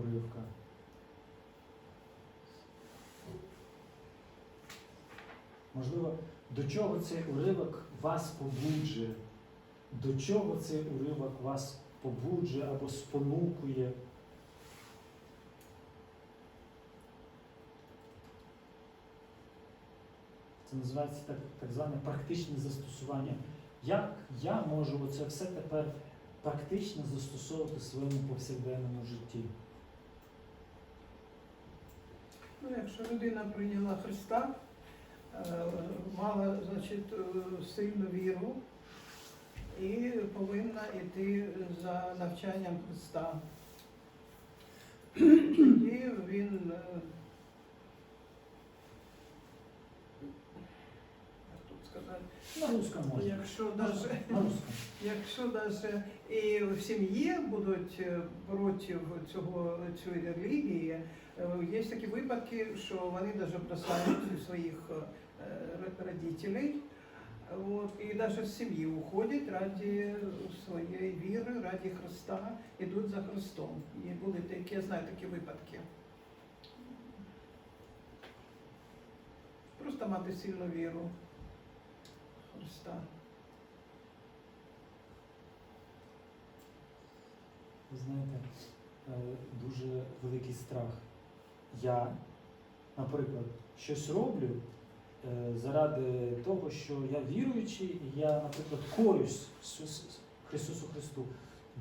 уривка. Можливо, до чого цей уривок вас побуджує? До чого цей уривок вас побуджує або спонукує? Це називається так, так зване практичне застосування. Як я можу оце все тепер практично застосовувати в своєму повсякденному житті? Ну, якщо людина прийняла Христа, е, мала значить, е, сильну віру і повинна йти за навчанням Христа. Тоді він е, як тут сказати, На русском можна. якщо даже на русском. Якщо даже і в сім'ї будуть е, проти цього цієї релігії, е, є такі випадки, що вони навіть бросають своїх е, родителей. От, і навіть з сім'ї уходять раді своєї віри, раді Христа, йдуть за Христом. І були такі, я знаю такі випадки. Просто мати сильну віру Христа. Ви знаєте, е, дуже великий страх. Я, наприклад, щось роблю е, заради того, що я віруючий, і я, наприклад, корюсь Христосу Христу.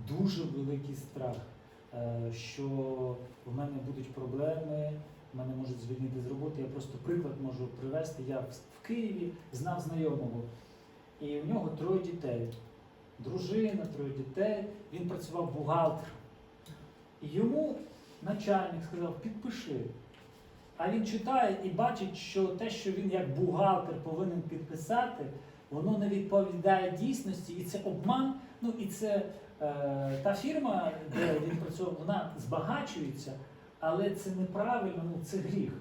Дуже великий страх, е, що в мене будуть проблеми, мене можуть звільнити з роботи. Я просто приклад можу привести. Я в Києві знав знайомого, і в нього троє дітей дружина, троє дітей. Він працював бухгалтером. І йому начальник сказав, підпиши. А він читає і бачить, що те, що він як бухгалтер повинен підписати, воно не відповідає дійсності, і це обман. Ну і це е, та фірма, де він працював, вона збагачується, але це неправильно, ну це гріх.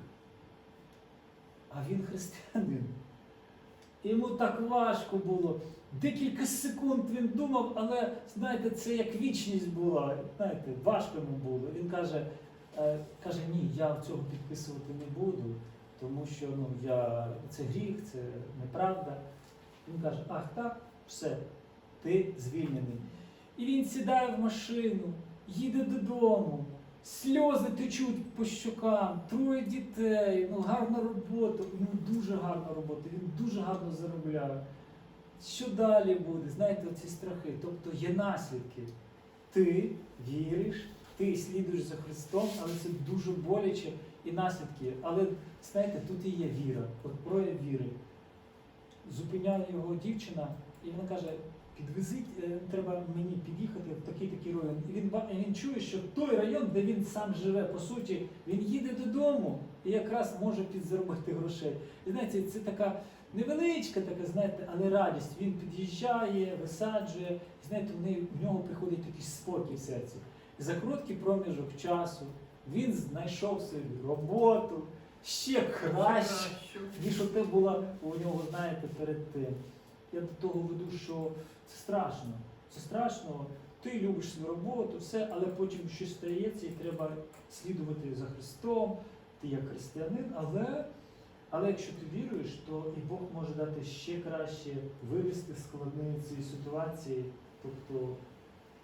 А він християнин. Йому так важко було. Декілька секунд він думав, але знаєте, це як вічність була. Знаєте, важко йому було. Він каже, е, каже, ні, я цього підписувати не буду, тому що ну, я, це гріх, це неправда. Він каже, ах так, все, ти звільнений. І він сідає в машину, їде додому, сльози течуть по щокам, троє дітей, ну гарна робота, ну дуже гарна робота, він дуже гарно заробляє. Що далі буде? Знаєте, оці страхи. Тобто є наслідки. Ти віриш, ти слідуєш за Христом, але це дуже боляче і наслідки. Але знаєте, тут і є віра, от прояв віри. Зупиняє його дівчина, і вона каже: підвезіть, треба мені під'їхати в такий такий район. І він, він чує, що той район, де він сам живе, по суті, він їде додому і якраз може підзаробити грошей. І знаєте, це така невеличка, така, знаєте, але радість. Він під'їжджає, висаджує, і знаєте, в, неї, в нього приходить такий спокій в серці. І за короткий проміжок часу він знайшов собі роботу ще краще ніж оте було у нього, знаєте, перед тим. Я до того веду, що це страшно. Це страшно. Ти любиш свою роботу, все, але потім щось стається і треба слідувати за Христом, ти як християнин, але, але якщо ти віруєш, то і Бог може дати ще краще вивести з складної цієї ситуації. Тобто,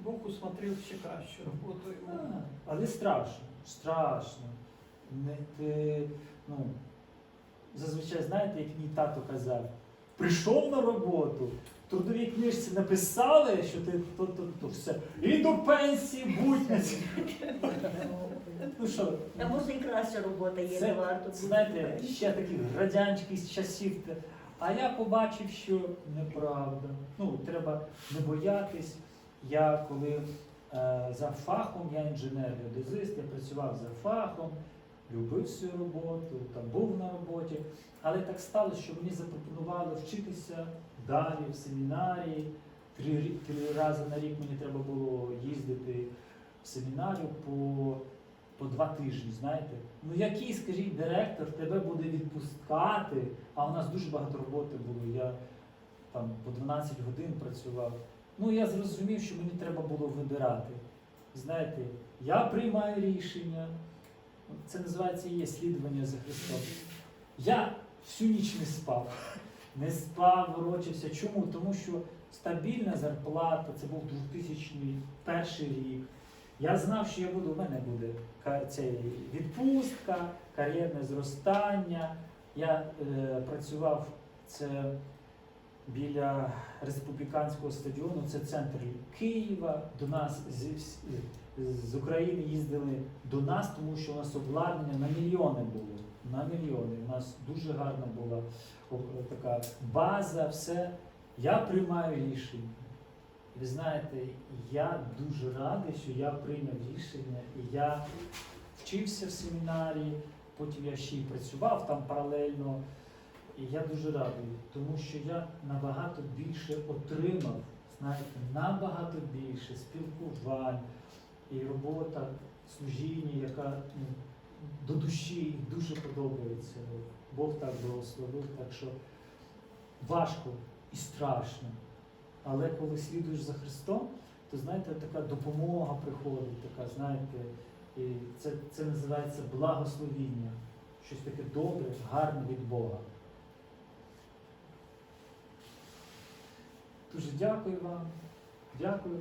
Бог усмотрел ще кращу роботу а, але страшно, страшно. Не, ти, ну, зазвичай знаєте, як мій тато казав, прийшов на роботу, в трудовій книжці написали, що ти то, то, то все. І до пенсії будь на. Ну що, А може і краща робота є, Це, не варто. знаєте, ще таких радянських часів. А я побачив, що неправда. Ну, треба не боятись. Я коли е, за фахом, я інженер-геодезист, я працював за фахом, любив свою роботу, там був на роботі. Але так сталося, що мені запропонували вчитися далі в семінарії. Три, три рази на рік мені треба було їздити в семінарію по по два тижні, знаєте. Ну який, скажіть, директор тебе буде відпускати, а у нас дуже багато роботи було. Я там по 12 годин працював. Ну я зрозумів, що мені треба було вибирати. знаєте, я приймаю рішення. Це називається є слідування за Христом. Я всю ніч не спав. Не спав, ворочався. Чому? Тому що стабільна зарплата, це був 2001 рік. Я знав, що я буду, у мене буде цей відпустка, кар'єрне зростання. Я е, працював це біля республіканського стадіону, це центр Києва. До нас з, з- України їздили до нас, тому що у нас обладнання на мільйони було. На мільйони. У нас дуже гарна була така база, все. Я приймаю рішення. Ви знаєте, я дуже радий, що я прийняв рішення, і я вчився в семінарії, потім я ще й працював там паралельно. І я дуже радий, тому що я набагато більше отримав, знаєте, набагато більше спілкувань і робота, служіння, яка ну, до душі дуже подобається. Бог так благословив, так що важко і страшно. Але коли слідуєш за Христом, то знаєте, така допомога приходить, така, знаєте, і це, це називається благословіння. Щось таке добре, гарне від Бога. Дуже дякую вам. Дякую.